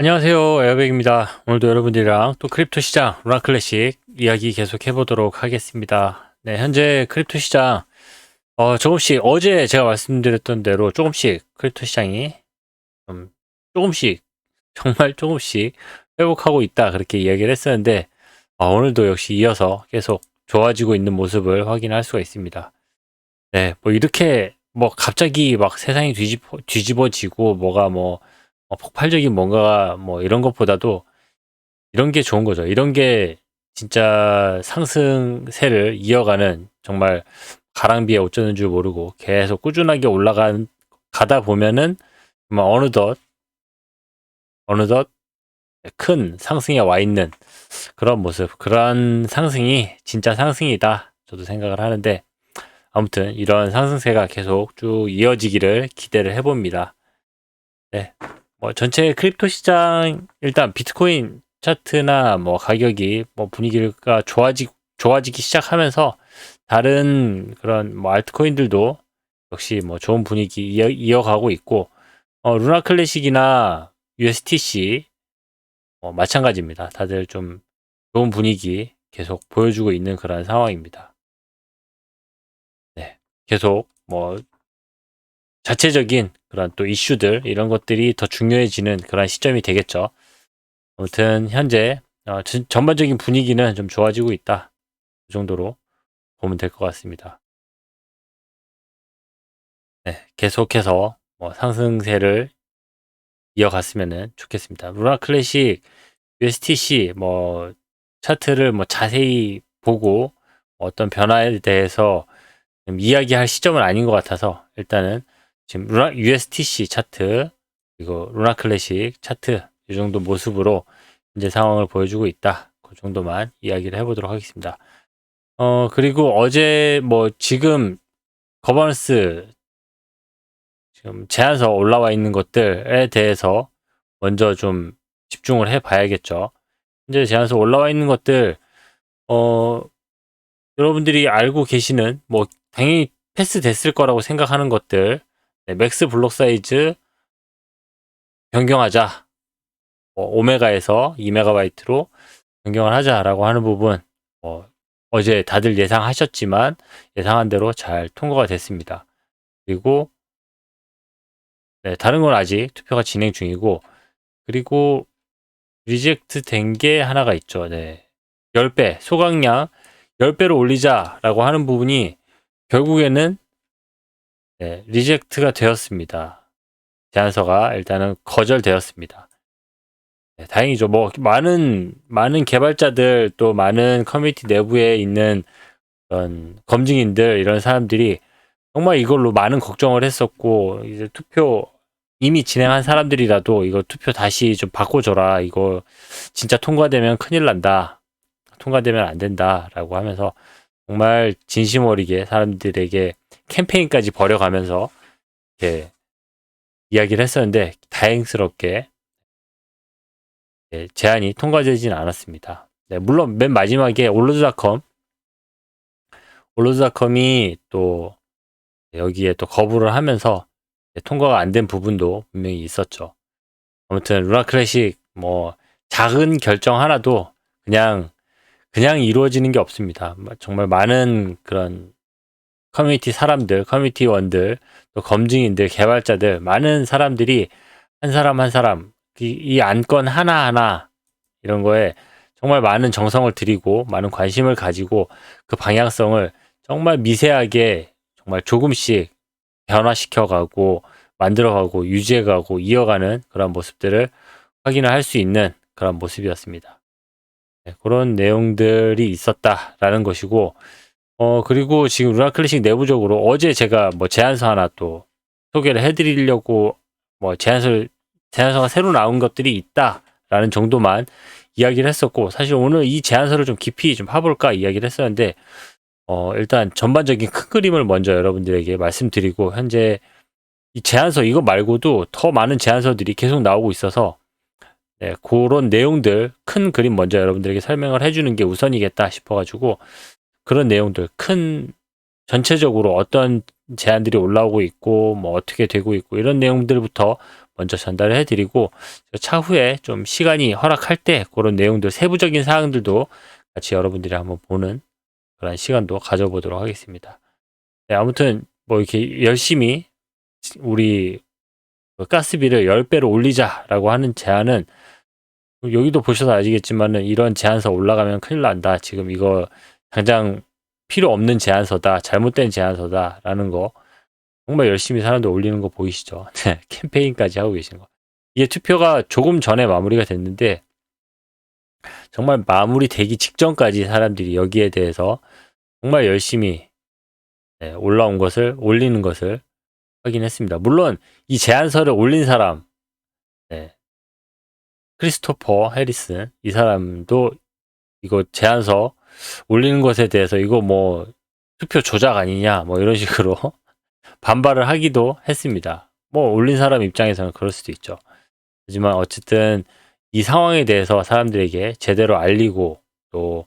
안녕하세요. 에어백입니다. 오늘도 여러분들이랑 또 크립토 시장, 루나 클래식 이야기 계속 해보도록 하겠습니다. 네, 현재 크립토 시장, 어, 조금씩, 어제 제가 말씀드렸던 대로 조금씩 크립토 시장이 좀, 조금씩, 정말 조금씩 회복하고 있다. 그렇게 이야기를 했었는데, 어, 오늘도 역시 이어서 계속 좋아지고 있는 모습을 확인할 수가 있습니다. 네, 뭐 이렇게, 뭐 갑자기 막 세상이 뒤집어, 뒤집어지고, 뭐가 뭐, 어, 폭발적인 뭔가 뭐 이런 것보다도 이런 게 좋은 거죠. 이런 게 진짜 상승세를 이어가는 정말 가랑비에 옷 젖는 줄 모르고 계속 꾸준하게 올라간 가다 보면은 정말 어느덧 어느덧 큰 상승에 와 있는 그런 모습, 그런 상승이 진짜 상승이다. 저도 생각을 하는데 아무튼 이런 상승세가 계속 쭉 이어지기를 기대를 해봅니다. 네, 뭐 전체 크립토 시장 일단 비트코인 차트나 뭐 가격이 뭐 분위기가 좋아지 좋아지기 시작하면서 다른 그런 뭐 알트코인들도 역시 뭐 좋은 분위기 이어, 이어가고 있고 어, 루나 클래식이나 USTC 어, 마찬가지입니다. 다들 좀 좋은 분위기 계속 보여주고 있는 그런 상황입니다. 네, 계속 뭐 자체적인 그런 또 이슈들 이런 것들이 더 중요해지는 그런 시점이 되겠죠. 아무튼 현재 어, 전반적인 분위기는 좀 좋아지고 있다. 그 정도로 보면 될 것 같습니다. 네, 계속해서 뭐 상승세를 이어갔으면 좋겠습니다. 루나 클래식, USTC 뭐 차트를 뭐 자세히 보고 어떤 변화에 대해서 이야기할 시점은 아닌 것 같아서 일단은 지금 루나, USTC 차트 그리고 루나 클래식 차트 이 정도 모습으로 현재 상황을 보여주고 있다. 그 정도만 이야기를 해보도록 하겠습니다. 어 그리고 어제 뭐 지금 거버넌스 지금 제안서 올라와 있는 것들에 대해서 먼저 좀 집중을 해 봐야겠죠. 현재 제안서 올라와 있는 것들 어 여러분들이 알고 계시는 뭐 당연히 패스 됐을 거라고 생각하는 것들 네, 맥스 블록 사이즈 변경하자. 뭐 오메가에서 2메가바이트로 변경을 하자라고 하는 부분 뭐 어제 다들 예상하셨지만 예상한 대로 잘 통과가 됐습니다. 그리고 네, 다른 건 아직 투표가 진행 중이고 그리고 리젝트 된 게 하나가 있죠. 네. 10배, 소각량 10배로 올리자라고 하는 부분이 결국에는 네, 리젝트가 되었습니다. 제안서가 일단은 거절되었습니다. 네, 다행이죠. 뭐 많은 많은 개발자들 또 많은 커뮤니티 내부에 있는 그런 검증인들 이런 사람들이 정말 이걸로 많은 걱정을 했었고 이제 투표 이미 진행한 사람들이라도 이거 투표 다시 좀 바꿔줘라. 이거 진짜 통과되면 큰일 난다. 통과되면 안 된다라고 하면서 정말 진심 어리게 사람들에게 캠페인까지 벌여가면서 이렇게 이야기를 했었는데 다행스럽게 네, 제안이 통과되지는 않았습니다. 네, 물론 맨 마지막에 올로드닷컴 올로드닷컴이 또 여기에 또 거부를 하면서 통과가 안 된 부분도 분명히 있었죠. 아무튼 루나 클래식 뭐 작은 결정 하나도 그냥 그냥 이루어지는 게 없습니다. 정말 많은 그런 커뮤니티 사람들, 커뮤니티원들, 또 검증인들, 개발자들, 많은 사람들이 한 사람 한 사람 이, 이 안건 하나하나 이런 거에 정말 많은 정성을 들이고 많은 관심을 가지고 그 방향성을 정말 미세하게 정말 조금씩 변화시켜 가고 만들어 가고 유지해 가고 이어가는 그런 모습들을 확인을 할 수 있는 그런 모습이었습니다. 네, 그런 내용들이 있었다라는 것이고 어, 그리고 지금 루나 클래식 내부적으로 어제 제가 뭐 제안서 하나 또 소개를 해드리려고 뭐 제안서, 제안서가 새로 나온 것들이 있다라는 정도만 이야기를 했었고, 사실 오늘 이 제안서를 좀 깊이 좀 파볼까 이야기를 했었는데, 어, 일단 전반적인 큰 그림을 먼저 여러분들에게 말씀드리고, 현재 이 제안서 이거 말고도 더 많은 제안서들이 계속 나오고 있어서, 네, 그런 내용들 큰 그림 먼저 여러분들에게 설명을 해주는 게 우선이겠다 싶어가지고 그런 내용들 큰 전체적으로 어떤 제안들이 올라오고 있고 뭐 어떻게 되고 있고 이런 내용들부터 먼저 전달을 해드리고 차후에 좀 시간이 허락할 때 그런 내용들 세부적인 사항들도 같이 여러분들이 한번 보는 그런 시간도 가져보도록 하겠습니다. 네, 아무튼 뭐 이렇게 열심히 우리 그 가스비를 10배로 올리자라고 하는 제안은 여기도 보셔서 아시겠지만은 이런 제안서 올라가면 큰일 난다. 지금 이거 당장 필요 없는 제안서다. 잘못된 제안서다라는 거 정말 열심히 사람들 올리는 거 보이시죠? 네, 캠페인까지 하고 계신 거. 이게 투표가 조금 전에 마무리가 됐는데 정말 마무리 되기 직전까지 사람들이 여기에 대해서 정말 열심히 네, 올라온 것을 올리는 것을 확인했습니다. 물론 이 제안서를 올린 사람 네, 크리스토퍼 해리슨 이 사람도 이거 제안서 올리는 것에 대해서 이거 뭐 투표 조작 아니냐 뭐 이런 식으로 반발을 하기도 했습니다. 뭐 올린 사람 입장에서는 그럴 수도 있죠. 하지만 어쨌든 이 상황에 대해서 사람들에게 제대로 알리고 또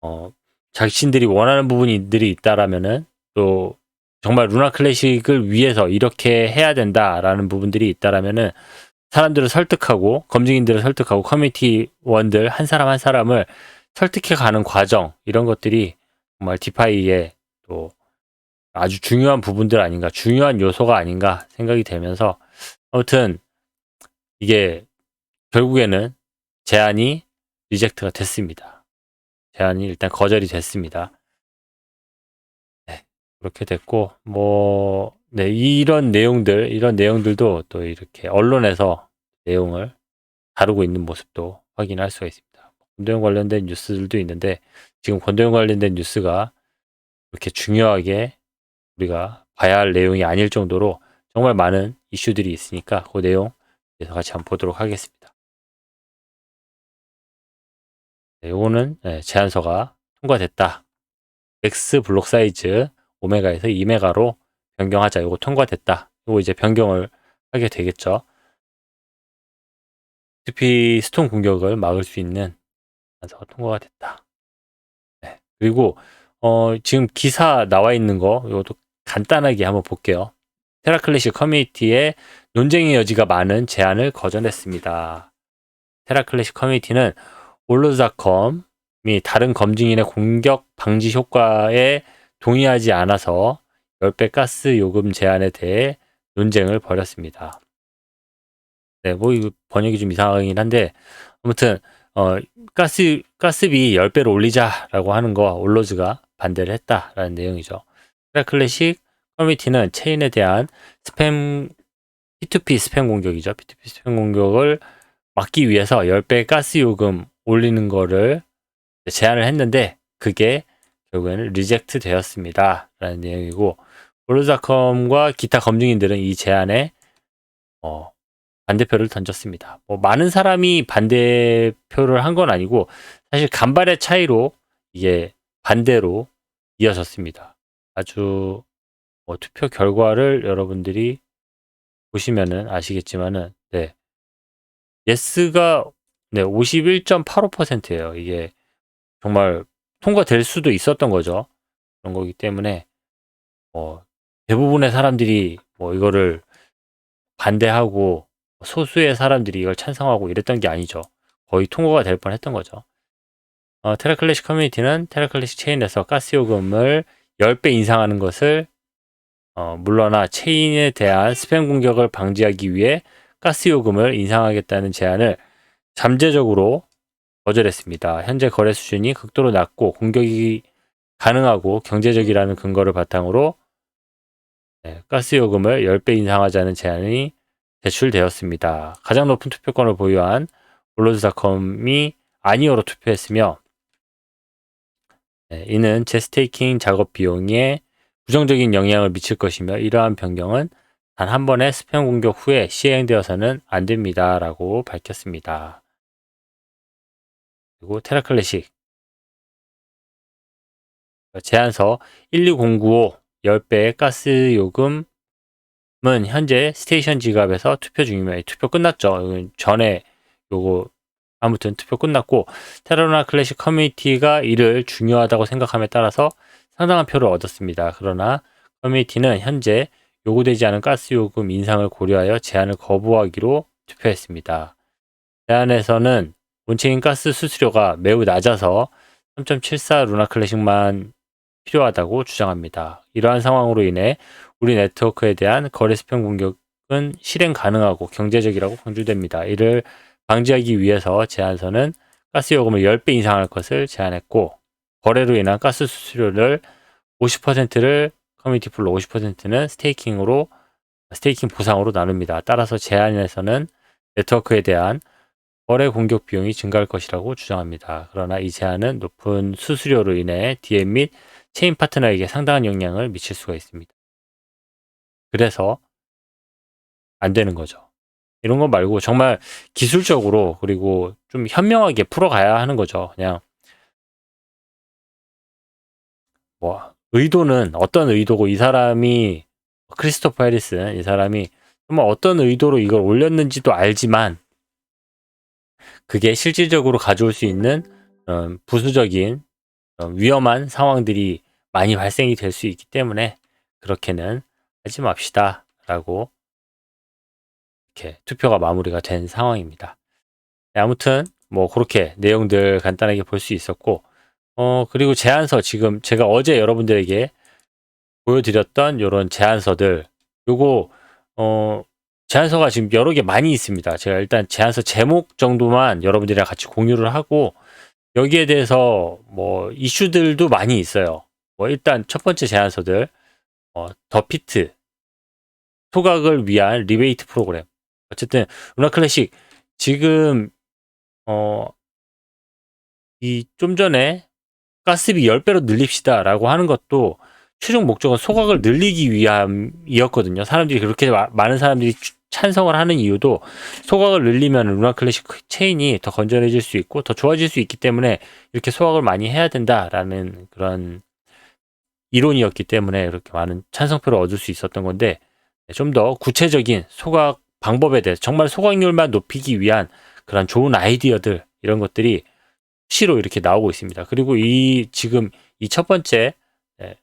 어, 자신들이 원하는 부분들이 있다라면은 또 정말 루나 클래식을 위해서 이렇게 해야 된다라는 부분들이 있다라면은 사람들을 설득하고 검증인들을 설득하고 커뮤니티 원들 한 사람 한 사람을 설득해 가는 과정 이런 것들이 정말 디파이의 또 아주 중요한 부분들 아닌가 중요한 요소가 아닌가 생각이 되면서 아무튼 이게 결국에는 제안이 리젝트가 됐습니다. 제안이 일단 거절이 됐습니다. 네, 그렇게 됐고 뭐 네, 이런 내용들 이런 내용들도 또 이렇게 언론에서 내용을 다루고 있는 모습도 확인할 수가 있습니다. 권도영 관련된 뉴스들도 있는데 지금 권도영 관련된 뉴스가 그렇게 중요하게 우리가 봐야 할 내용이 아닐 정도로 정말 많은 이슈들이 있으니까 그 내용 그래서 같이 한번 보도록 하겠습니다. 네, 요거는 네, 제안서가 통과됐다. X 블록 사이즈 오메가에서 2메가로 변경하자. 요거 통과됐다. 요거 이제 변경을 하게 되겠죠. TP 스톤 공격을 막을 수 있는 제 안서가 통과가 됐다. 네. 그리고 어, 지금 기사 나와 있는 거 이것도 간단하게 한번 볼게요. 테라클래식 커뮤니티에 논쟁의 여지가 많은 제안을 거절했습니다. 테라클래식 커뮤니티는 올로드닷컴이 다른 검증인의 공격 방지 효과에 동의하지 않아서 10배 가스 요금 제한에 대해 논쟁을 벌였습니다. 네, 뭐 이거 번역이 좀 이상하긴 한데 아무튼 어 가스 가스비 10배로 올리자라고 하는 거 올로즈가 반대를 했다라는 내용이죠. 테라클래식 커뮤니티는 체인에 대한 스팸 P2P 스팸 공격이죠. P2P 스팸 공격을 막기 위해서 10배 가스 요금 올리는 거를 제안을 했는데 그게 결국에는 리젝트 되었습니다. 라는 내용이고 블루닷컴과 기타 검증인들은 이 제안에 어, 반대표를 던졌습니다. 뭐 많은 사람이 반대표를 한 건 아니고 사실 간발의 차이로 이게 반대로 이어졌습니다. 아주 뭐 투표 결과를 여러분들이 보시면은 아시겠지만은 네. 예스가 네, 51.85%예요. 이게 정말 통과될 수도 있었던 거죠. 그런 거기 때문에 뭐 대부분의 사람들이 뭐 이거를 반대하고 소수의 사람들이 이걸 찬성하고 이랬던 게 아니죠. 거의 통과가 될 뻔했던 거죠. 어, 테라클래식 커뮤니티는 테라클래식 체인에서 가스 요금을 10배 인상하는 것을 어, 물러나 체인에 대한 스팸 공격을 방지하기 위해 가스 요금을 인상하겠다는 제안을 잠재적으로 거절했습니다. 현재 거래 수준이 극도로 낮고 공격이 가능하고 경제적이라는 근거를 바탕으로 네, 가스 요금을 10배 인상하자는 제안이 제출되었습니다. 가장 높은 투표권을 보유한 올로드닷컴이 아니오로 투표했으며 네, 이는 제스테이킹 작업 비용에 부정적인 영향을 미칠 것이며 이러한 변경은 단 한 번의 스팸 공격 후에 시행되어서는 안 됩니다. 라고 밝혔습니다. 그리고 테라클래식 제안서 12095 10배의 가스 요금 은 현재 스테이션 지갑에서 투표 중이며 투표 끝났죠. 전에 요거 아무튼 투표 끝났고 테라나 클래식 커뮤니티가 이를 중요하다고 생각함에 따라서 상당한 표를 얻었습니다. 그러나 커뮤니티는 현재 요구되지 않은 가스 요금 인상을 고려하여 제한을 거부하기로 투표했습니다. 제안에서는 온체인 가스 수수료가 매우 낮아서 3.74 루나 클래식만 필요하다고 주장합니다. 이러한 상황으로 인해 우리 네트워크에 대한 거래 수평 공격은 실행 가능하고 경제적이라고 강조됩니다. 이를 방지하기 위해서 제안서는 가스 요금을 10배 인상할 것을 제안했고 거래로 인한 가스 수수료를 50%를 커뮤니티 풀로 50%는 스테이킹으로 스테이킹 보상으로 나눕니다. 따라서 제안에서는 네트워크에 대한 거래 공격 비용이 증가할 것이라고 주장합니다. 그러나 이 제안은 높은 수수료로 인해 DM 및 체인 파트너에게 상당한 영향을 미칠 수가 있습니다. 그래서 안 되는 거죠. 이런 거 말고 정말 기술적으로 그리고 좀 현명하게 풀어가야 하는 거죠. 그냥 뭐 의도는 어떤 의도고 이 사람이 크리스토퍼 해리슨 이 사람이 정말 어떤 의도로 이걸 올렸는지도 알지만 그게 실질적으로 가져올 수 있는 어, 부수적인 어, 위험한 상황들이 많이 발생이 될 수 있기 때문에 그렇게는 하지 맙시다 라고 이렇게 투표가 마무리가 된 상황입니다. 네, 아무튼 뭐 그렇게 내용들 간단하게 볼 수 있었고 어 그리고 제안서 지금 제가 어제 여러분들에게 보여드렸던 이런 제안서들 요거 어 제안서가 지금 여러 개 많이 있습니다. 제가 일단 제안서 제목 정도만 여러분들이랑 같이 공유를 하고 여기에 대해서 뭐 이슈들도 많이 있어요. 뭐 일단 첫 번째 제안서들 어, 더 피트 소각을 위한 리베이트 프로그램. 어쨌든 루나 클래식 지금 어 이 좀 전에 가스비 10배로 늘립시다라고 하는 것도 최종 목적은 소각을 늘리기 위함이었거든요. 사람들이 그렇게 마- 많은 사람들이 추- 찬성을 하는 이유도 소각을 늘리면 루나 클래식 체인이 더 건전해질 수 있고 더 좋아질 수 있기 때문에 이렇게 소각을 많이 해야 된다라는 그런 이론이었기 때문에 이렇게 많은 찬성표를 얻을 수 있었던 건데 좀 더 구체적인 소각 방법에 대해서 정말 소각률만 높이기 위한 그런 좋은 아이디어들 이런 것들이 수시로 이렇게 나오고 있습니다. 그리고 이 지금 이 첫 번째 예,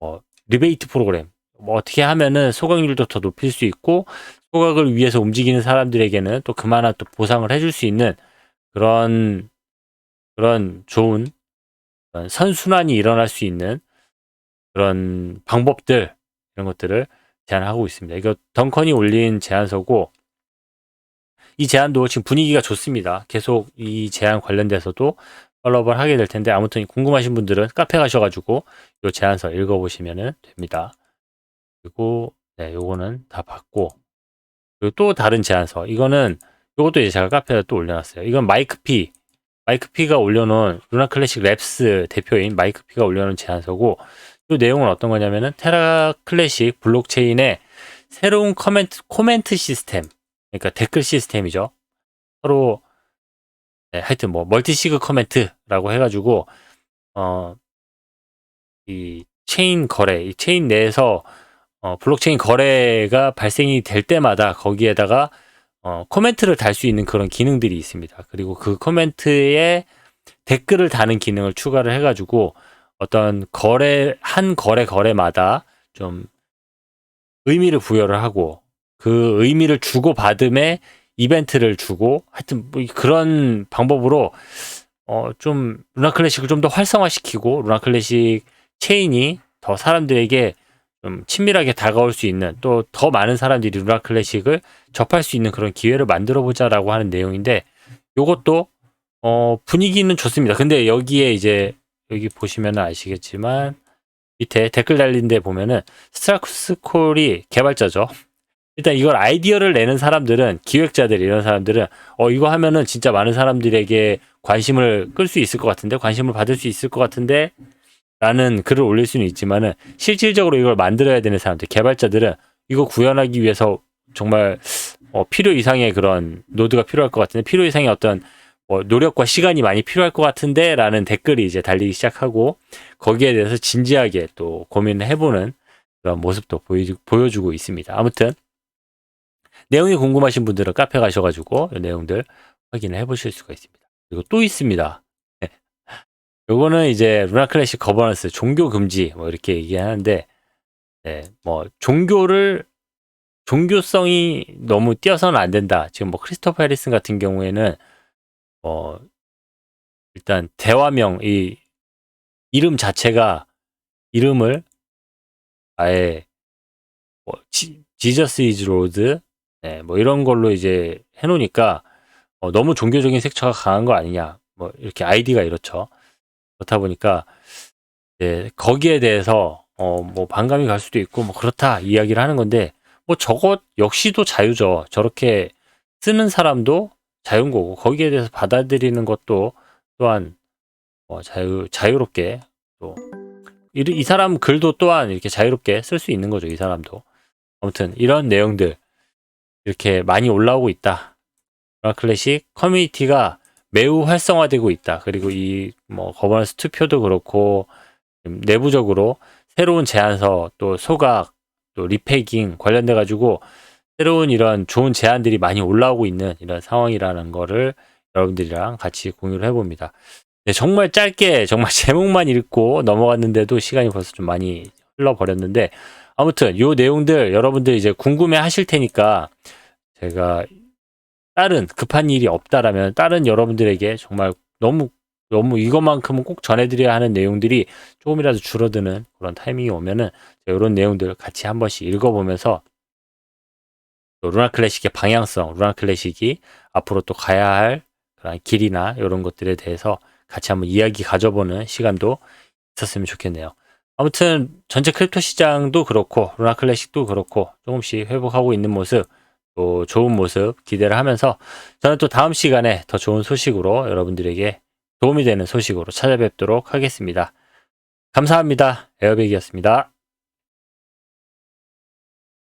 뭐 리베이트 프로그램 뭐 어떻게 하면은 소각률도 더 높일 수 있고 소각을 위해서 움직이는 사람들에게는 또 그만한 또 보상을 해줄 수 있는 그런 그런 좋은 그런 선순환이 일어날 수 있는 그런 방법들 이런 것들을 제안하고 있습니다. 이거 덩컨이 올린 제안서고 이 제안도 지금 분위기가 좋습니다. 계속 이 제안 관련돼서도 팔로우업을 하게 될 텐데 아무튼 궁금하신 분들은 카페 가셔가지고 이 제안서 읽어보시면 됩니다. 그리고 네, 요거는 다 봤고 그리고 또 다른 제안서 이거는 요것도 이제 제가 카페에 또 올려놨어요. 이건 마이크 피 마이크 피가 올려놓은 루나 클래식 랩스 대표인 마이크 피가 올려놓은 제안서고 이 내용은 어떤 거냐면은 테라 클래식 블록체인의 새로운 코멘트 코멘트 시스템 그러니까 댓글 시스템이죠. 서로 네, 하여튼 뭐 멀티시그 커멘트라고 해가지고 어 이 체인 거래, 이 체인 내에서 어, 블록체인 거래가 발생이 될 때마다 거기에다가 어, 코멘트를 달 수 있는 그런 기능들이 있습니다. 그리고 그 코멘트에 댓글을 다는 기능을 추가를 해가지고 어떤 거래 한 거래 거래마다 좀 의미를 부여를 하고 그 의미를 주고 받음에 이벤트를 주고 하여튼 뭐 그런 방법으로 어 좀 루나 클래식을 좀 더 활성화시키고 루나 클래식 체인이 더 사람들에게 좀 친밀하게 다가올 수 있는 또 더 많은 사람들이 루나 클래식을 접할 수 있는 그런 기회를 만들어 보자라고 하는 내용인데 요것도 어 분위기는 좋습니다. 근데 여기에 이제 여기 보시면 아시겠지만 밑에 댓글 달린 데 보면은 스트라쿠스콜이 개발자죠. 일단 이걸 아이디어를 내는 사람들은 기획자들 이런 사람들은 어 이거 하면은 진짜 많은 사람들에게 관심을 끌 수 있을 것 같은데 관심을 받을 수 있을 것 같은데 라는 글을 올릴 수는 있지만은 실질적으로 이걸 만들어야 되는 사람들 개발자들은 이거 구현하기 위해서 정말 어, 필요 이상의 그런 노드가 필요할 것 같은데 필요 이상의 어떤 뭐 노력과 시간이 많이 필요할 것 같은데 라는 댓글이 이제 달리기 시작하고 거기에 대해서 진지하게 또 고민을 해보는 그런 모습도 보여주, 보여주고 있습니다. 아무튼 내용이 궁금하신 분들은 카페 가셔가지고 이 내용들 확인을 해보실 수가 있습니다. 그리고 또 있습니다. 네. 요거는 이제 루나 클래식 거버넌스 종교 금지 뭐 이렇게 얘기하는데 네, 뭐 종교를 종교성이 너무 뛰어서는 안 된다. 지금 뭐 크리스토퍼 해리슨 같은 경우에는 어 일단 대화명 이 이름 자체가 이름을 아예 뭐 지, 지저스 이즈 로드 네, 뭐 이런 걸로 이제 해놓으니까 어, 너무 종교적인 색채가 강한 거 아니냐 뭐 이렇게 아이디가 이렇죠 그렇다 보니까 이제 거기에 대해서 어, 뭐 반감이 갈 수도 있고 뭐 그렇다 이야기를 하는 건데 뭐 저것 역시도 자유죠. 저렇게 쓰는 사람도 자유인 거고 거기에 대해서 받아들이는 것도 또한 어, 자유 자유롭게 또 이, 이 사람 글도 또한 이렇게 자유롭게 쓸 수 있는 거죠 이 사람도. 아무튼 이런 내용들 이렇게 많이 올라오고 있다. 클래식 커뮤니티가 매우 활성화되고 있다 그리고 이 뭐 거버넌스 투표도 그렇고 음, 내부적으로 새로운 제안서 또 소각 또 리패깅 관련돼 가지고 새로운 이런 좋은 제안들이 많이 올라오고 있는 이런 상황이라는 거를 여러분들이랑 같이 공유를 해봅니다. 네, 정말 짧게 정말 제목만 읽고 넘어갔는데도 시간이 벌써 좀 많이 흘러버렸는데 아무튼 요 내용들 여러분들 이제 궁금해 하실 테니까 제가 다른 급한 일이 없다라면 다른 여러분들에게 정말 너무 너무 이것만큼은 꼭 전해드려야 하는 내용들이 조금이라도 줄어드는 그런 타이밍이 오면은 이런 내용들 같이 한 번씩 읽어보면서 또 루나 클래식의 방향성, 루나 클래식이 앞으로 또 가야 할 그런 길이나 이런 것들에 대해서 같이 한번 이야기 가져보는 시간도 있었으면 좋겠네요. 아무튼 전체 크립토 시장도 그렇고 루나 클래식도 그렇고 조금씩 회복하고 있는 모습 또 좋은 모습 기대를 하면서 저는 또 다음 시간에 더 좋은 소식으로 여러분들에게 도움이 되는 소식으로 찾아뵙도록 하겠습니다. 감사합니다. 에어백이었습니다.